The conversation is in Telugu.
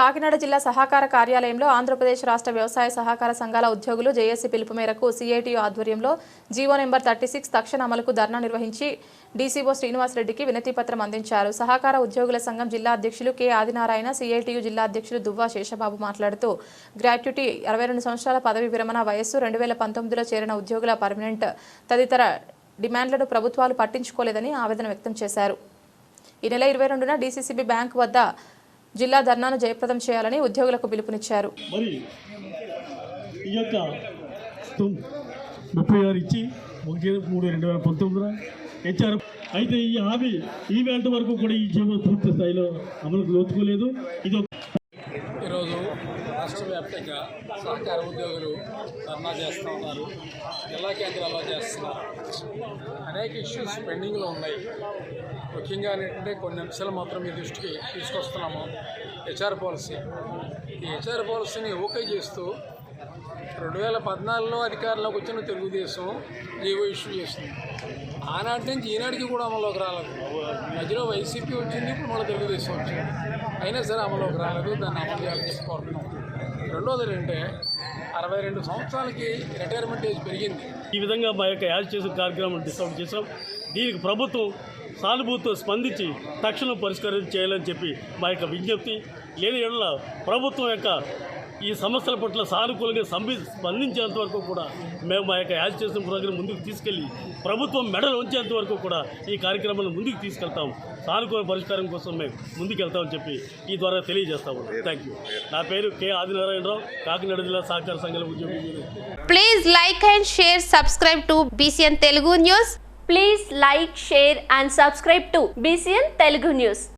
కాకినాడ జిల్లా సహకార కార్యాలయంలో ఆంధ్రప్రదేశ్ రాష్ట్ర వ్యవసాయ సహకార సంఘాల ఉద్యోగులు జేఏసీ పిలుపు మేరకు సిఐటియు ఆధ్వర్యంలో జీవో నెంబర్ థర్టీ సిక్స్ తక్షణ అమలుకు ధర్నా నిర్వహించి డీసీఓ శ్రీనివాసరెడ్డికి వినతిపత్రం అందించారు. సహకార ఉద్యోగుల సంఘం జిల్లా అధ్యక్షులు కె ఆదినారాయణ సిఐటియు జిల్లా అధ్యక్షులు దువ్వా శేషబాబు మాట్లాడుతూ గ్రాట్యుటీ అరవై రెండు సంవత్సరాల పదవి విరమణ వయస్సు రెండు వేల పంతొమ్మిదిలో చేరిన ఉద్యోగుల పర్మనెంట్ తదితర డిమాండ్లను ప్రభుత్వాలు పట్టించుకోలేదని ఆవేదన వ్యక్తం చేశారు. ఈ నెల ఇరవై రెండున డీసీసీబీ బ్యాంక్ వద్ద జిల్లా ధర్నాను జయప్రదం చేయాలని ఉద్యోగులకు పిలుపునిచ్చారు. మరి ఈ యొక్క తొమ్- ముప్పై ఆరు ఇచ్చి ఒకటి మూడు రెండు వేల పంతొమ్మిదిన హెచ్ఆర్ అయితే ఈ హామీ ఈ వేళ వరకు కూడా ఈ జీవో పూర్తి స్థాయిలో అమలుకు నోచుకోలేదు ఇది ఒక ఈరోజు రాష్ట్ర వ్యాప్తంగా సహకార ఉద్యోగులు ధర్నా చేస్తూ ఉన్నారు. జిల్లా కేంద్రాల్లో చేస్తున్నారు. అనేక ఇష్యూస్ పెండింగ్లో ఉన్నాయి. ముఖ్యంగా ఏంటంటే కొన్ని అంశాలు మాత్రం మీ దృష్టికి తీసుకొస్తున్నాము. హెచ్ఆర్ పాలసీ ఈ హెచ్ఆర్ పాలసీని ఓకే చేస్తూ రెండు వేల పద్నాలుగులో అధికారంలోకి వచ్చిన తెలుగుదేశం జీవో ఇష్యూ చేసింది. ఆనాటి నుంచి ఈనాటికి కూడా అమల్లోకి రాలేదు. మధ్యలో వైసీపీ వచ్చింది ఇప్పుడు మన తెలుగుదేశం వచ్చింది. అయినా సరే అమల్లోకి రాలేదు దాన్ని అమలు చేయాలని కోరుతున్నాం. రెండోది ఏంటంటే అరవై రెండు సంవత్సరాలకి రిటైర్మెంట్ ఏజ్ పెరిగింది. ఈ విధంగా మా యొక్క యాజ్ చేసిన కార్యక్రమం డిసౌట్ చేసాం దీనికి ప్రభుత్వం సానుభూతితో స్పందించి తక్షణం పరిష్కారం చేయాలని చెప్పి మా యొక్క విజ్ఞప్తి. లేని ఎడల ప్రభుత్వం యొక్క ఈ సమస్యల పట్ల సానుకూలంగా సంబి స్పందించేంత వరకు కూడా మేము మా యొక్క యాజిటేషన్ చేసిన ప్రోగ్రాం ముందుకు తీసుకెళ్ళి ప్రభుత్వం మెడలు ఉంచేంత వరకు కూడా ఈ కార్యక్రమాలను ముందుకు తీసుకెళ్తాం. సానుకూల పరిష్కారం కోసం మేము ముందుకెళ్తామని చెప్పి ఈ ద్వారా తెలియజేస్తాము థ్యాంక్ యూ నా పేరు కె. ఆదినారాయణరావు కాకినాడ జిల్లా సహకార సంఘాల ఉద్యోగి. Please like and share subscribe to BCN Telugu news please like share and subscribe to BCN Telugu news